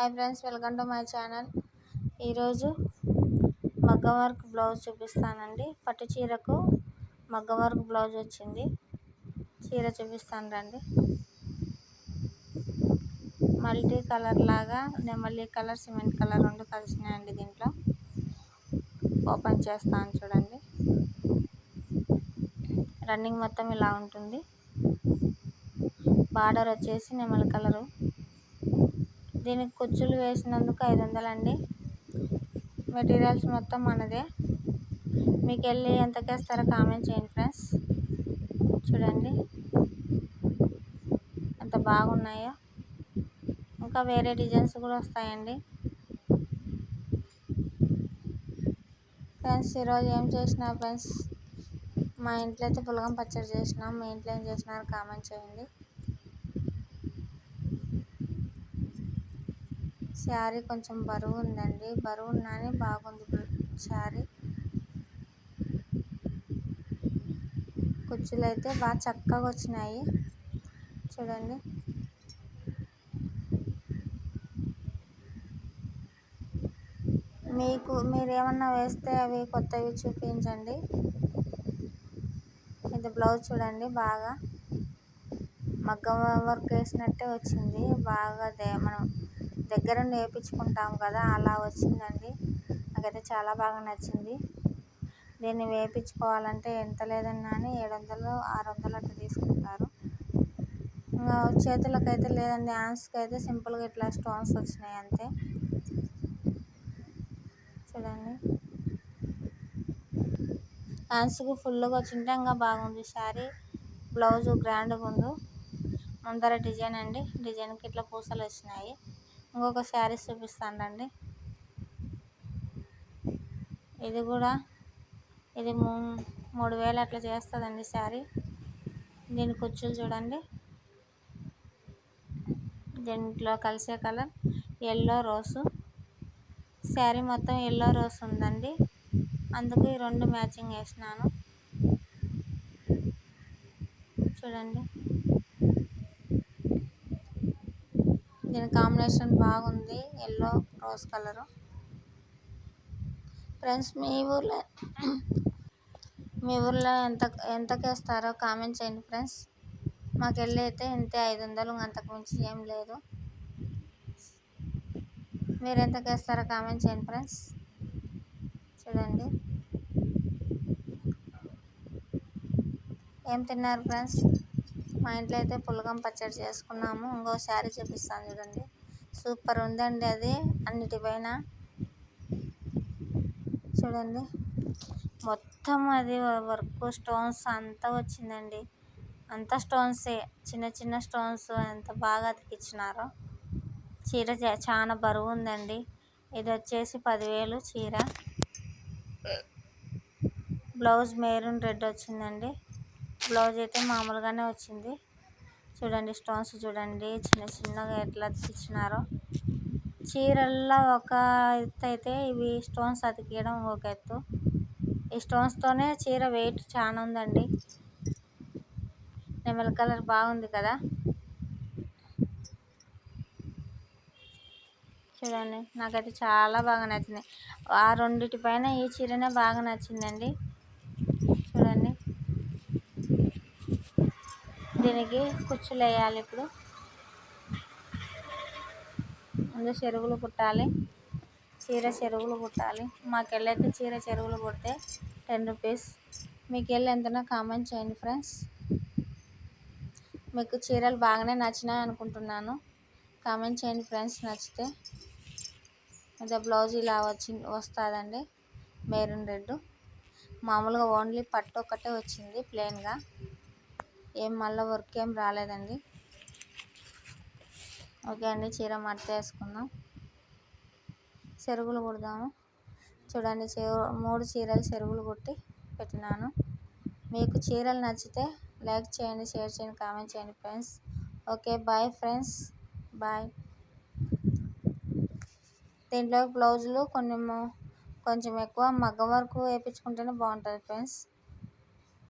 Hi friends welcome to my channel ఈరోజు మగ్గ work blouse చూపిస్తానండి. పట్టు చీరకు మగ్గ వర్క్ బ్లౌజ్ వచ్చింది. చీర చూపిస్తాను రండి. మల్టీ కలర్ లాగా నెమలి కలర్ సిమెంట్ కలర్ రెండు కలిసినాయండి దీంట్లో. ఓపెన్ చేస్తాను చూడండి. రన్నింగ్ మొత్తం ఇలా ఉంటుంది. బార్డర్ వచ్చేసి నెమలి కలరు. దీనికి కుచ్చులు వేసినందుకు ఐదు వందలండి. మెటీరియల్స్ మొత్తం మనదే. మీకు వెళ్ళి ఎంతకి వేస్తారో కామెంట్ చేయండి ఫ్రెండ్స్. చూడండి. ఎంత బాగున్నాయో. ఇంకా వేరే డిజైన్స్ కూడా వస్తాయండి. ఫ్రెండ్స్ ఈరోజు ఏం చేసినా ఫ్రెండ్స్? మా ఇంట్లో అయితే పులగం పచ్చడి చేసినాం. మీ ఇంట్లో ఏం చేసినారు కామెంట్ చేయండి. శారీ కొంచెం బరువు ఉందండి. బరువు ఉన్నానే బాగుంది శారీ. కుచ్చులు అయితే బాగా చక్కగా వచ్చినాయి. చూడండి. మీకు మీరు ఏమన్నా వేస్తే అవి కొత్తవి చూపించండి. ఇది బ్లౌజ్ చూడండి బాగా. మగ్గం వర్క్ వేసినట్టే వచ్చింది. బాగా మనం దగ్గర వేయించుకుంటాం కదా అలా వచ్చిందండి. నాకైతే చాలా బాగా నచ్చింది. దీన్ని వేయించుకోవాలంటే ఎంత లేదన్నా కానీ ఏడు వందలు ఆరు వందలు అట్లా తీసుకుంటారు. ఇంకా చేతులకైతే లేదండి హ్యాండ్స్కి అయితే సింపుల్గా ఇట్లా స్టోన్స్ వచ్చినాయి అంతే. చూడండి. హ్యాండ్స్కి ఫుల్గా వచ్చింటే ఇంకా బాగుంది శారీ. బ్లౌజు గ్రాండ్గా ఉంది ముందర డిజైన్ అండి. డిజైన్కి ఇట్లా పూసలు వచ్చినాయి. ఇంకొక శారీస్ చూపిస్తానండి. ఇది కూడా ఇది మూ మూడు వేలు అట్లా చేస్తుందండి శారీ. దీని కుచ్చులు చూడండి. దీంట్లో కలిసే కలర్ ఎల్లో రోసు. శారీ మొత్తం ఎల్లో రోస్ ఉందండి. అందుకు ఈ రెండు మ్యాచింగ్ వేసినాను. చూడండి. దీని కాంబినేషన్ బాగుంది. Yellow rose colour. ఫ్రెండ్స్ మీ ఊర్లో మీ ఊర్లో ఎంత ఎంతకేస్తారో కామెంట్ చేయండి ఫ్రెండ్స్. మాకు వెళ్ళి అయితే ఇంతే ఐదు వందలు అంతకు మించి ఏం లేదు. మీరు ఎంతకేస్తారో కామెంట్ చేయండి ఫ్రెండ్స్. చూడండి. ఏం తిన్నారు ఫ్రెండ్స్? మా ఇంట్లో అయితే పులగం పచ్చడి చేసుకున్నాము. ఇంకో శారీ చూపిస్తాను చూడండి. సూపర్ ఉందండి అది. అన్నిటిపైన చూడండి. మొత్తం అది వర్క్ స్టోన్స్ అంతా వచ్చిందండి. అంతా స్టోన్సే. చిన్న చిన్న స్టోన్స్ ఎంత బాగా అతికిచ్చినారో. చీర చాలా బరువు ఉందండి. ఇది వచ్చేసి పదివేలు చీర. బ్లౌజ్ మెరూన్ రెడ్ వచ్చిందండి. బ్లౌజ్ అయితే మామూలుగానే వచ్చింది. చూడండి స్టోన్స్ చూడండి చిన్న చిన్నగా ఎట్లా ఇచ్చినారో చీరల్లో ఒక ఎత్తు అయితే ఇవి స్టోన్స్ అతికియడం ఒక ఎత్తు. ఈ స్టోన్స్తోనే చీర వెయిట్ చాలా ఉందండి. నెమల కలర్ బాగుంది కదా. చూడండి నాకైతే చాలా బాగా నచ్చింది. ఆ రెండిటి పైన ఈ చీరనే బాగా నచ్చిందండి చూడండి దీనికి కుచ్చులు వేయాలి ఇప్పుడు. ముందు చెరువులు కుట్టాలి. చీర చెరువులు కుట్టాలి. మాకు వెళ్ళైతే చీర చెరువులు కుడితే టెన్ రూపీస్. మీకు వెళ్ళి ఎంతనో కామెంట్ చేయండి ఫ్రెండ్స్. మీకు చీరలు బాగానే నచ్చినాయి అనుకుంటున్నాను. కామెంట్ చేయండి ఫ్రెండ్స్ నచ్చితే. అదే బ్లౌజ్ ఇలా వచ్చి వస్తుందండి. మెరూన్ రెడ్ మామూలుగా ఓన్లీ పట్టు ఒక్కటే వచ్చింది ప్లెయిన్గా ఏం మళ్ళీ వర్క్ ఏం రాలేదండి. ఓకే అండి చీర మడత వేసుకుందాం చెరుగులు కుడదాము. చూడండి మూడు చీరలు చెరుగులు కుట్టి పెట్టినాను. మీకు చీరలు నచ్చితే లైక్ చేయండి షేర్ చేయండి కామెంట్ చేయండి friends. Okay bye friends. Bye. దీంట్లో బ్లౌజులు కొన్ని కొంచెం ఎక్కువ మగ్గం వరకు వేయించుకుంటేనే బాగుంటుంది ఫ్రెండ్స్.